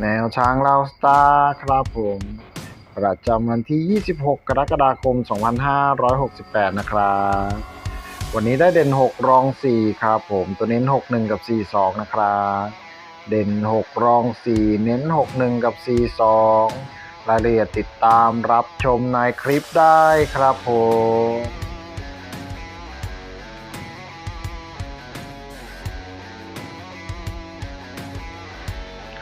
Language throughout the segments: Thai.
แนวช้างลาวสตาร์ครับผม ประจำวันที่ 26 กรกฎาคม 2568 นะครับ วันนี้ได้เด่น 6 รอง 4 ครับผม ตัวเน้น 61 กับ 42 นะครับ เด่น 6 รอง 4 เน้น 61 กับ 42 รายละเอียดติดตามรับชมในคลิปได้ครับผม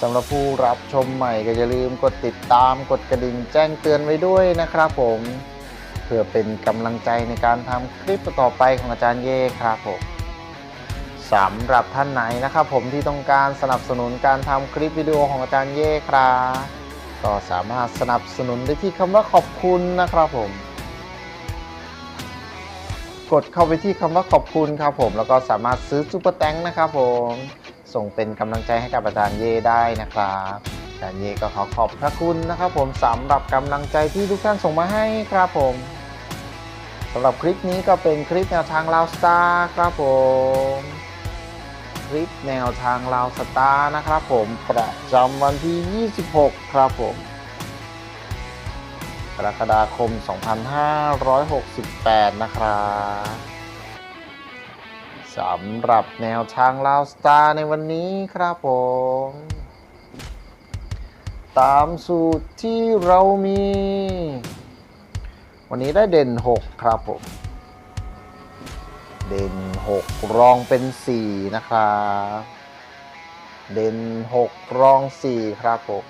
สำหรับผู้รับชมใหม่ก็อย่าลืมกดติดตามกดกระดิ่งแจ้งเตือนไว้ด้วยนะครับผมเพื่อเป็นกำลังใจในการทำคลิปต่อไปของอาจารย์เย่ครับผมสำหรับท่านไหนนะครับผมที่ต้องการสนับสนุนการทำคลิปวิดีโอของอาจารย์เย่ครับก็สามารถสนับสนุนได้ที่คำว่าขอบคุณนะครับผม กดเข้าไปที่คำว่าขอบคุณครับผม แล้วก็สามารถซื้อซุปเปอร์แตงนะครับผม ส่งเป็นกำลังใจให้กับอาจารย์เย่ได้นะครับอาจารย์เย่ก็ขอขอบพระคุณนะครับ ผมสำหรับกำลังใจที่ทุกท่านส่งมาให้ครับผมสำหรับคลิปนี้ก็เป็นคลิปแนวทางลาวสตาร์ครับผมคลิปแนวทางลาวสตาร์นะครับผมประจำวันที่ 26 ครับผมกรกฎาคม 2568 นะครับ สำหรับแนวทางลาวสตาร์ในวันนี้ครับผม ตามสูตรที่เรามี วันนี้ได้เด่น 6 ครับผม เด่น 6 รองเป็น 4 นะครับ เด่น 6 รอง 4 ครับผม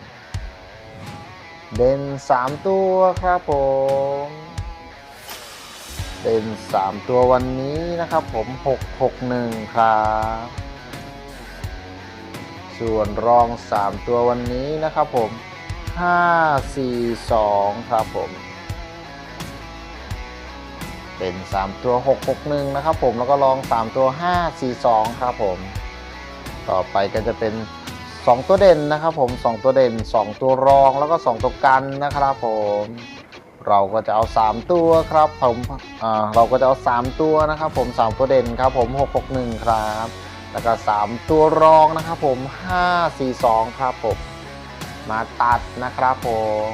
เด่น 3 ตัวครับผม เด่น3 ตัววันนี้นะครับผม 661 ครับ ส่วนรอง 3 ตัววันนี้นะครับผม 542 ครับผม เป็น 3 ตัว 661 นะครับผมแล้วก็รอง 3 ตัว 542 ครับผม ต่อไปก็จะเป็น 2 ตัวเด่นนะครับผม 2 ตัวเด่น 2 ตัวรองแล้วก็ 2 ตัวกันนะครับผม เราก็จะเอา 3 ตัวครับผมเราก็จะเอา 3 ตัวนะครับ ผม 3 ตัวเด่นครับ ผม 661 ครับ แล้วก็ 3 ตัวรองนะครับผม 542 ครับผม มาตัดนะครับผม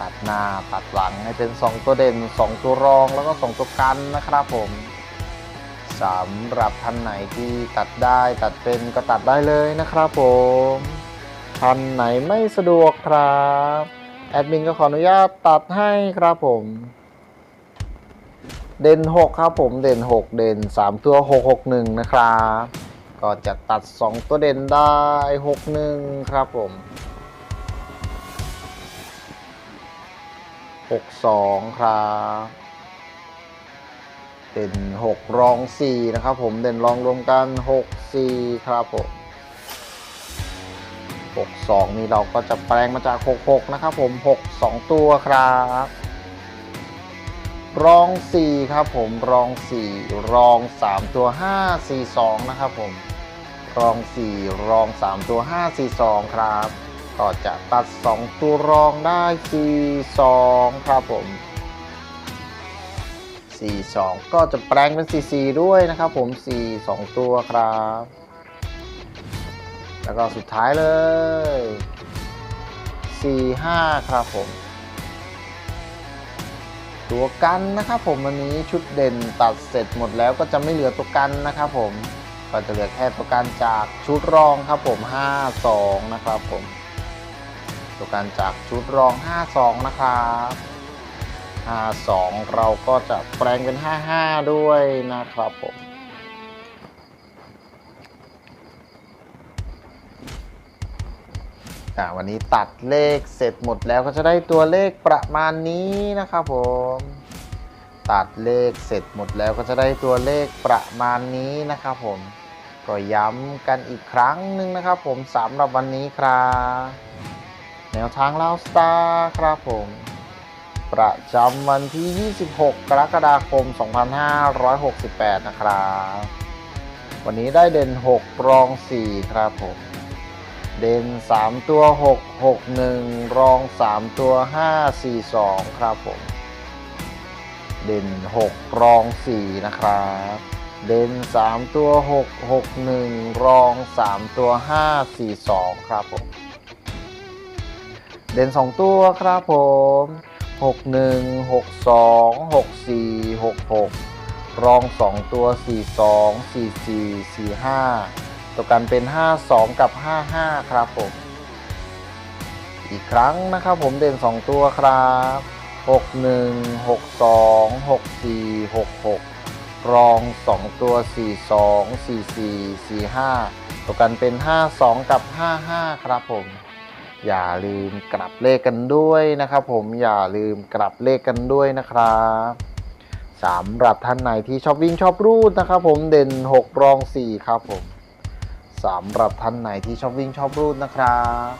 ตัดหน้าตัดหลังให้เป็น 2 ตัวเด่น 2 ตัวรองแล้วก็ 2 ตัวกันนะครับผมสำหรับท่านไหนที่ตัดได้ตัดเป็นก็ตัดได้เลยนะครับผมท่านไหนไม่สะดวกครับ แอดมินก็ขออนุญาตตัดให้ครับผม เด่น6ครับผมเด่น 6 เด่น 3 ตัว 661 นะครับ ก็จะตัด 2 ตัวเด่นได้ 61 ครับผม 62 ครับเด่น 6 รอง 4 นะครับผมเด่นรองรวมกัน 6 4 ครับผม 62 นี่เราก็จะแปลงมาจาก 66 นะครับผม 6 2 ตัวครับ รอง 4 ครับผม รอง 4 รอง 3 ตัว 5 4 2 นะครับผม รอง 4 รอง 3 ตัว 5 4 2 ครับก็จะตัด 2 ตัวรองได้ 4 2 ครับผม 4 2 ก็จะแปลงเป็น 4 4 ด้วยนะครับผม 4 2 ตัวครับ แล้วก็สุดท้ายเลย 4 5 ครับผม ตัวกันนะครับผมวันนี้ชุดเด่นตัดเสร็จหมดแล้วก็จะไม่เหลือตัวกันนะครับผมก็จะเหลือแค่ตัวกันจากชุดรองครับผม 52 นะครับผม ตัวกันจากชุดรอง 52 นะครับ 52 เราก็จะแปลงเป็น 55 ด้วยนะครับผม อ่าวันนี้ตัดเลขเสร็จหมดแล้วก็จะได้ตัวเลขประมาณนี้นะครับผม ตัดเลขเสร็จหมดแล้วก็จะได้ตัวเลขประมาณนี้นะครับผมก็ย้ำกันอีกครั้งหนึ่งนะครับผมสำหรับวันนี้ครับแนวทางเลาสตาร์ครับผม ประจำวันที่ 26 กรกฎาคม 2568 นะครับ วันนี้ได้เด่น 6 รอง 4 ครับผม เด่น 3 ตัว 6 6 1 รอง 3 ตัว 5 4 2 ครับผม เด่น 6 รอง 4 นะครับ เด่น 3 ตัว 6 6 1 รอง 3 ตัว 5 4 2 ครับผม เด่น 2 ตัวครับผม 6 1 6 2 6 4 6 6 รอง 2 ตัว 4 2 4 4 4 5 ตัวกันเป็น 5 2 กับ 5 5 ครับผม อีกครั้งนะครับผมเด่น 2 ตัวครับ 6 1 6 2 6 4 6 6 รอง 2 ตัว 4 2 4 4 4 5 ตัวกันเป็น 5 2 กับ 5 5 ครับผม อย่าลืมกลับเลขกันด้วยนะครับผมอย่าลืมกลับเลขกันด้วยนะครับสำหรับท่านไหนที่ชอบวิ่งชอบรูดนะครับผมเด่น 6 รอง 4 ครับผม สำหรับท่านไหนที่ชอบวิ่งชอบรูดนะครับ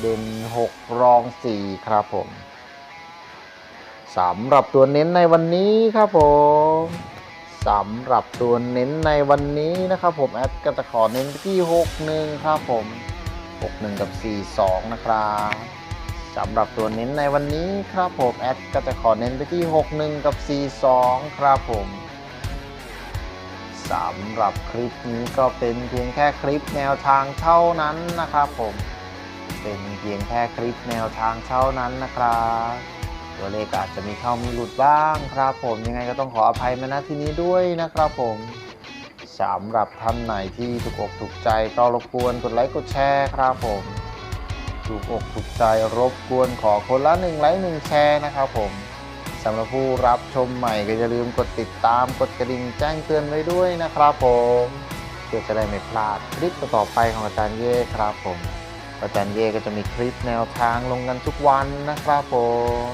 เด่น6 รอง 4 ครับผมสำหรับตัวเน้นในวันนี้ครับผมสำหรับตัวเน้นในวันนี้นะครับผมแอดก็จะขอเน้นที่ 61 ครับผม 61 กับ 42 นะครับสำหรับตัวเน้นในวันนี้ครับผมแอดก็จะขอเน้นไปที่ 61 กับ 42 ครับผม สำหรับคลิปนี้ก็เป็นเพียงแค่คลิปแนวทางเท่านั้นนะครับผม เป็นเพียงแค่คลิปแนวทางเท่านั้นนะครับตัวเลขอาจจะมีเข้ามีหลุดบ้างครับ ผมยังไงก็ต้องขออภัยมาณที่นี้ด้วยนะครับผมสำหรับท่านไหนที่ถูกอกถูกใจก็รบกวนกดไลค์กดแชร์ครับผมถูกอกถูกใจรบกวนขอคนละหนึ่งไลค์หนึ่งแชร์นะครับผมำหรับผู้รับชมใหม่ก็อย่าลืมกดติดตามกดกระดิ่งแจ้งเตือนไว้ด้วยนะครับผมเพื่อจะได้ไม่พลาดคลิปต่อไปของอาจารย์เย่ครับผมอาจารย์เย่ก็จะมีคลิปแนวทางลงกันทุกวันนะครับผม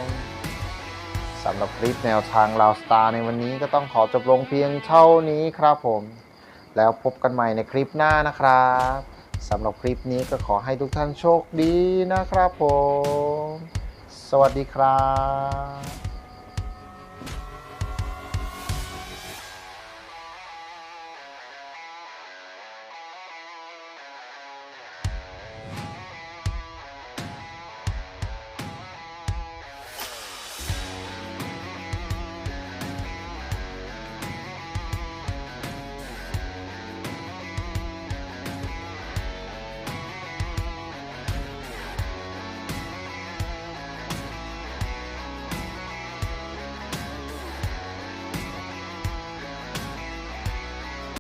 สำหรับคลิปแนวทางลาวสตาร์ในวันนี้ก็ต้องขอจบลงเพียงเท่านี้ครับผม แล้วพบกันใหม่ในคลิปหน้านะครับสำหรับคลิปนี้ก็ขอให้ทุกท่านโชคดีนะครับผม สวัสดีครับ